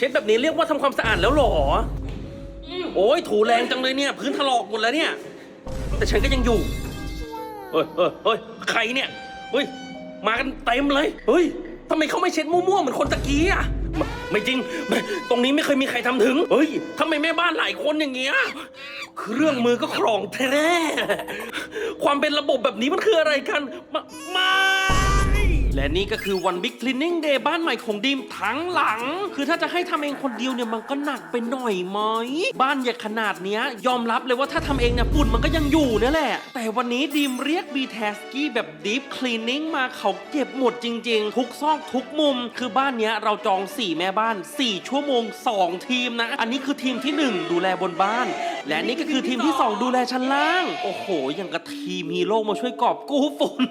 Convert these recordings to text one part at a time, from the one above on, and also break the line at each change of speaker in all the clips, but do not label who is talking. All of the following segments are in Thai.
ช็ดแบบนี้เรียกว่าทำความสะอาดแล้วเหรอโอ้ยถูแรงจังเลยเนี่ย พื้นถลอกหมดแล้วเนี่ย แต่ฉันก็ยังอยู่ เฮ้ยเฮ้ยเฮ้ยใครเนี่ย เฮ้ย มากันเต็มเลย เฮ้ยทำไมเขาไม่เช็ดมั่วๆเหมือนคนตะกี้อะไม่ไม่จริงไม่ตรงนี้ไม่เคยมีใครทำถึง เฮ้ยทำไมแม่บ้านหลายคนอย่างเงี้ย เครื่องมือก็ครองแท้ ความเป็นระบบแบบนี้มันคืออะไรกัน มาไม่ และนี่ก็คือวันบิ๊กคลีนนิ่งเดย์บ้านใหม่ของดีมทั้งหลัง คือถ้าจะให้ทำเองคนเดียวเนี่ยมันก็หนักไปหน่อยไหมบ้านใหญ่ขนาดเนี้ยยอมรับเลยว่าถ้าทำเองเนี่ยฝุ่นมันก็ยังอยู่นั่นแหละ แต่วันนี้ดีมเรียกบีแทสกี้แบบดีฟคลีนนิ่งมาเขาเก็บหมดจริง ๆ ทุกซอกทุกมุม คือบ้านเนี้ยเราจอง 4 แม่บ้าน 4 ชั่วโมง 2 ทีมนะ อันนี้คือทีมที่ 1 ดูแลบนบ้าน และนี่ก็คือทีมที่ 2 ดูแลชั้นล่าง โอ้โห อย่างกับทีมฮีโร่มาช่วยกอบกู้ฝุ่น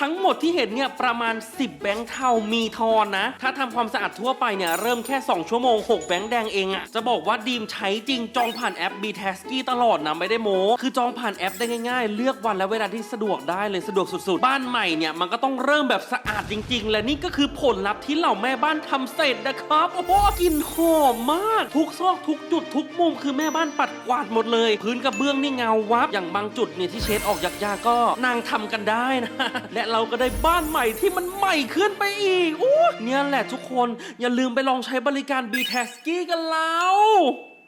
ทั้งหมดที่เห็นเนี่ยประมาณ 10 แบงค์เทามีทอนนะ ถ้าทำความสะอาดทั่วไปเนี่ยเริ่มแค่ 2 ชั่วโมง 6 แบงค์แดงเองอะจะบอกว่าดีมใช้จริงจองผ่านแอป b t a s k y ตลอดนะไม่ได้โม้ คือจองผ่านแอปได้ง่ายๆ เลือกวันและเวลาที่สะดวกได้เลยสะดวกสุดๆ บ้านใหม่เนี่ยมันก็ต้องเริ่มแบบสะอาดจริง ๆ และนี่ก็คือผลลัพธ์ที่เหล่าแม่บ้านทำเสร็จนะครับ โอ้โหกลิ่นหอมมาก ทุกซอกทุกจุดทุกมุมคือแม่บ้านปัดกวาดหมดเลย พื้นกระเบื้องนี่เงาวับ อย่างบางจุดเนี่ยที่เช็ดออกยากๆก็นางทำกันได้นะ และเราก็ได้บ้านใหม่ที่มันใหม่ขึ้นไปอีกอู้เนี่ยแหละทุกคนอย่าลืมไปลองใช้บริการ b t a s k y กันแล้ว